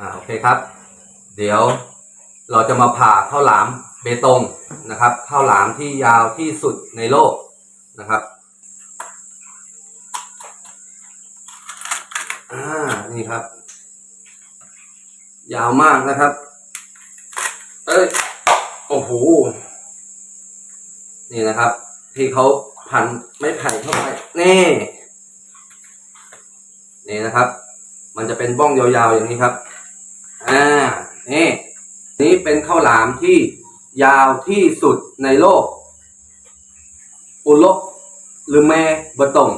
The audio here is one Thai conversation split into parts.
อ่าโอเคครับ เดี๋ยวเราจะมาผ่าข้าวหลามเบตงนะครับข้าวหลามที่ยาวที่สุดในโลกนะครับอ่านี่ครับ ยาวมากนะครับ เอ้ยโอ้โหนี่นะครับ ที่เขาพันไม้ไผ่เข้าไปนี่นี่นะครับ มันจะเป็นบ้องยาวๆอย่างนี้ครับ นี่นี่เป็นข้าวหลามที่ยาวที่สุดในโลก อุลกหรือแม่บะตง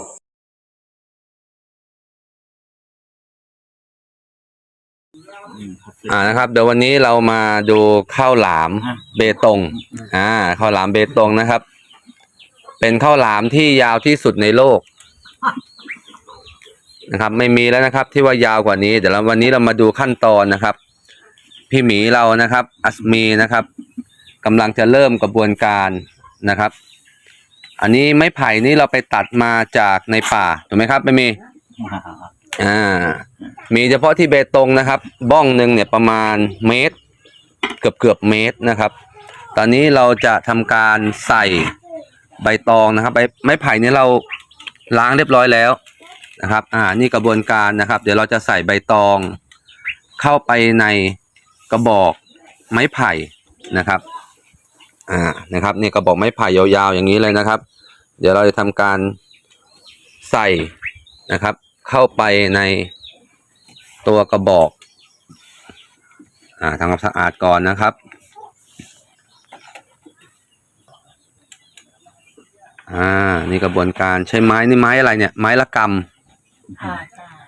อ่านะครับเดี๋ยววันนี้เรามาดูข้าวหลามเบตงอ่าข้าวหลามเบตงนะครับ เป็นข้าวหลามที่ยาวที่สุดในโลกนะครับ ไม่มีแล้วนะครับ ที่ว่ายาวกว่านี้เดี๋ยวเราวันนี้เรามาดูขั้นตอนนะครับ พี่หมีเรานะครับ อัสมีนะครับกำลังจะเริ่มกระบวนการนะครับ อันนี้ไม้ไผ่นี่เราไปตัดมาจากในป่าถูกไหมครับไม่มีอ่า มีเฉพาะที่เบตงนะครับ บ้องหนึ่งเนี่ยประมาณเมตร เกือบเกือบเมตรนะครับ ตอนนี้เราจะทำการใส่ใบตองนะครับใบไม้ไผ่เนี่ยเราล้างเรียบร้อยแล้วนะครับ อ่า นี่กระบวนการนะครับ เดี๋ยวเราจะใส่ใบตอง เข้าไปใน กระบอกไม้ไผ่นะครับอ่านะครับนี่กระบอกไม้ไผ่ยาวๆอย่างนี้เลยนะครับ เดี๋ยวเราจะทำการใส่นะครับ เข้าไปในตัวกระบอกอ่าทำความสะอาดก่อนนะครับอ่า นี่กระบวนการใช้ไม้นี่ไม้อะไรเนี่ย ไม้ละกำค่ะ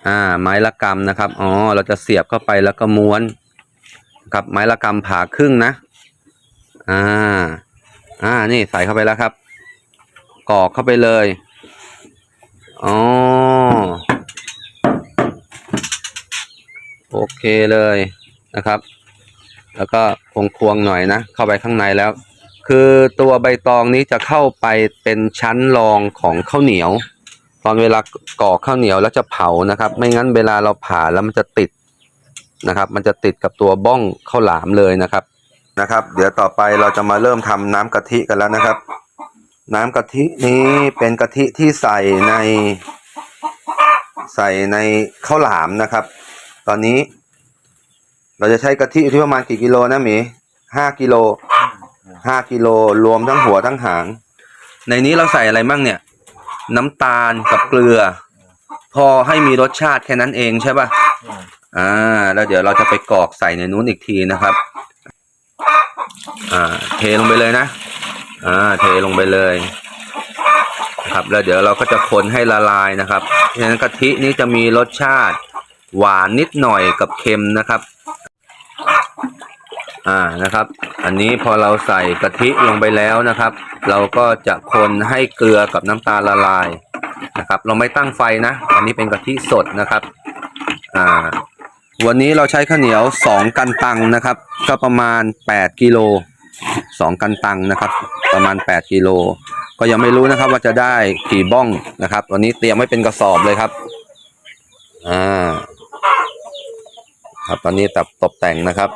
อ่า ไม้ละกำนะครับ อ๋อ เราจะเสียบเข้าไปแล้วก็ม้วน ครับไม้ละกำผ่าครึ่งนะ อ่า อ่า นี่ใส่เข้าไปแล้วครับกรอกเข้าไปเลย อ๋อ โอเคเลยนะครับ แล้วก็ควงๆหน่อยนะ เข้าไปข้างในแล้ว คือตัวใบตองนี้จะเข้าไปเป็นชั้นรองของข้าวเหนียว ตอนเวลาก่อข้าวเหนียวแล้วจะเผานะครับ ไม่งั้นเวลาเราผ่าแล้วมันจะติด นะครับ มันจะติดกับตัวบ้องข้าวหลามเลยนะครับนะครับ เดี๋ยวต่อไปเราจะมาเริ่มทำน้ำกะทิกันแล้วนะครับ น้ำกะทินี้เป็นกะทิที่ใส่ในใส่ในข้าวหลามนะครับ ตอนนี้ เราจะใช้กะทิที่ประมาณกี่กิโลนะหมีห้ากิโลห้ากิโลรวมทั้งหัวทั้งหาง ในนี้เราใส่อะไรบ้างเนี่ย น้ำตาลกับเกลือ พอให้มีรสชาติแค่นั้นเองใช่ป่ะ อ่า แล้วเดี๋ยวเราจะไปกรอกใส่ในนู้นอีกทีนะครับ อ่า เทลงไปเลยนะ อ่า เทลงไปเลยครับแล้วเดี๋ยวเราก็จะคนให้ละลายนะครับเพราะฉะนั้นกะทินี้จะมีรสชาติหวานนิดหน่อยกับเค็มนะครับ อ่านะครับ อันนี้พอเราใส่กะทิลงไปแล้วนะครับ เราก็จะคนให้เกลือกับน้ำตาลละลายนะครับ เราไม่ตั้งไฟนะ อันนี้เป็นกะทิสดนะครับ อ่า วันนี้เราใช้ข้าวเหนียวสองกันตังนะครับ ก็ประมาณแปดกิโลสองกันตังนะครับ ประมาณแปดกิโลก็ยังไม่รู้นะครับว่าจะได้กี่บ้องนะครับ วันนี้เตรียมไว้เป็นกระสอบเลยครับอ่าครับตอนนี้ตับตกแต่งนะครับ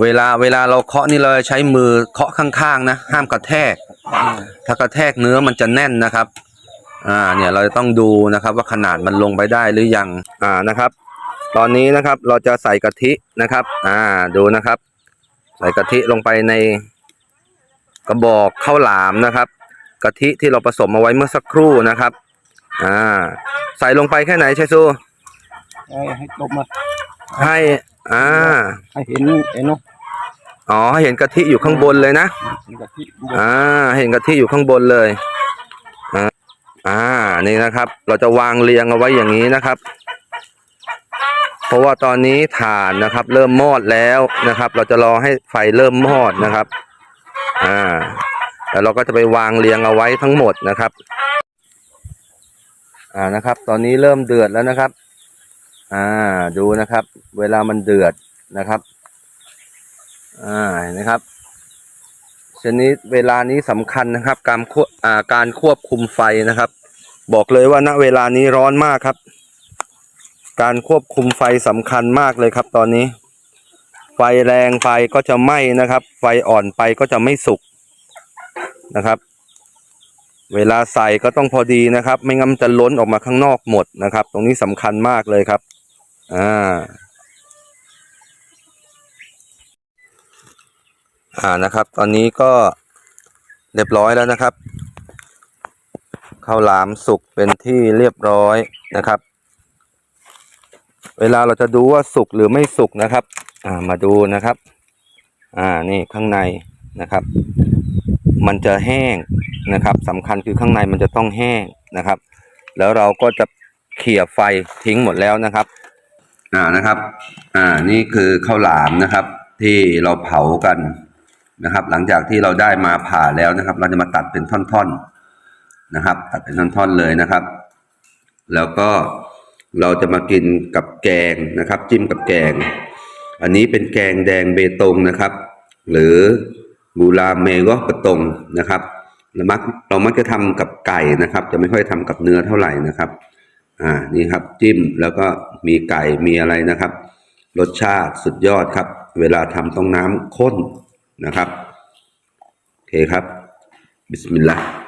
เวลาเวลาเราเคาะนี่เราใช้มือเคาะข้างๆนะห้ามกระแทก ถ้ากระแทกเนื้อมันจะแน่นนะครับ อ่าเนี่ยเราจะต้องดูนะครับว่าขนาดมันลงไปได้หรือยังอ่านะครับ ตอนนี้นะครับเราจะใส่กะทินะครับ อ่าดูนะครับ ใส่กะทิลงไปในกระบอกข้าวหลามนะครับกะทิที่เราผสมเอาไว้เมื่อสักครู่นะครับ อ่า ใส่ลงไปแค่ไหนชัยซูให้ให้ตบมาให้ อ่า ให้เห็นเห็นเนาะอ๋อให้เห็นกะทิอยู่ข้างบนเลยนะ เห็นกะทิอ่าเห็นกะทิอยู่ข้างบนเลยอ่าอ่า นี่นะครับ เราจะวางเรียงเอาไว้อย่างนี้นะครับ เพราะว่าตอนนี้ถ่านนะครับ เริ่มมอดแล้วนะครับ เราจะรอให้ไฟเริ่มมอดนะครับ อ่าแล้วเราก็จะไปวางเรียงเอาไว้ทั้งหมดนะครับ อ่านะครับ ตอนนี้เริ่มเดือดแล้วนะครับ อ่า ดูนะครับ เวลามันเดือดนะครับ อ่าเห็นไหมครับชนิดเวลานี้สำคัญนะครับ การควบอ่าการควบคุมไฟนะครับ บอกเลยว่าณเวลานี้ร้อนมากครับ การควบคุมไฟสำคัญมากเลยครับ ตอนนี้ ไฟแรงไปก็จะไหม้นะครับ ไฟอ่อนไปก็จะไม่สุกนะครับ เวลาใส่ก็ต้องพอดีนะครับ ไม่งั้นมันจะล้นออกมาข้างนอกหมดนะครับ ตรงนี้สำคัญมากเลยครับ อ่าอ่านะครับ ตอนนี้ก็เรียบร้อยแล้วนะครับข้าวหลามสุกเป็นที่เรียบร้อยนะครับ เวลาเราจะดูว่าสุกหรือไม่สุกนะครับ อ่ามาดูนะครับ อ่านี่ข้างในนะครับ มันจะแห้งนะครับสำคัญคือข้างในมันจะต้องแห้งนะครับ แล้วเราก็จะเขี่ยไฟทิ้งหมดแล้วนะครับ อ่านะครับ อ่านี่คือข้าวหลามนะครับ ที่เราเผากันนะครับ หลังจากที่เราได้มาผ่าแล้วนะครับ เราจะมาตัดเป็นท่อนๆนะครับ ตัดเป็นท่อนๆเลยนะครับ แล้วก็เราจะมากินกับแกงนะครับ จิ้มกับแกง อันนี้เป็นแกงแดงเบตงนะครับ หรือบูราเมกกระตงนะครับเรามักเรามักจะทำกับไก่นะครับ จะไม่ค่อยทำกับเนื้อเท่าไหร่นะครับ อ่านี่ครับจิ้มแล้วก็มีไก่มีอะไรนะครับ รสชาติสุดยอดครับ เวลาทำต้องน้ำข้นนะครับ โอเคครับ บิสมิลลาห์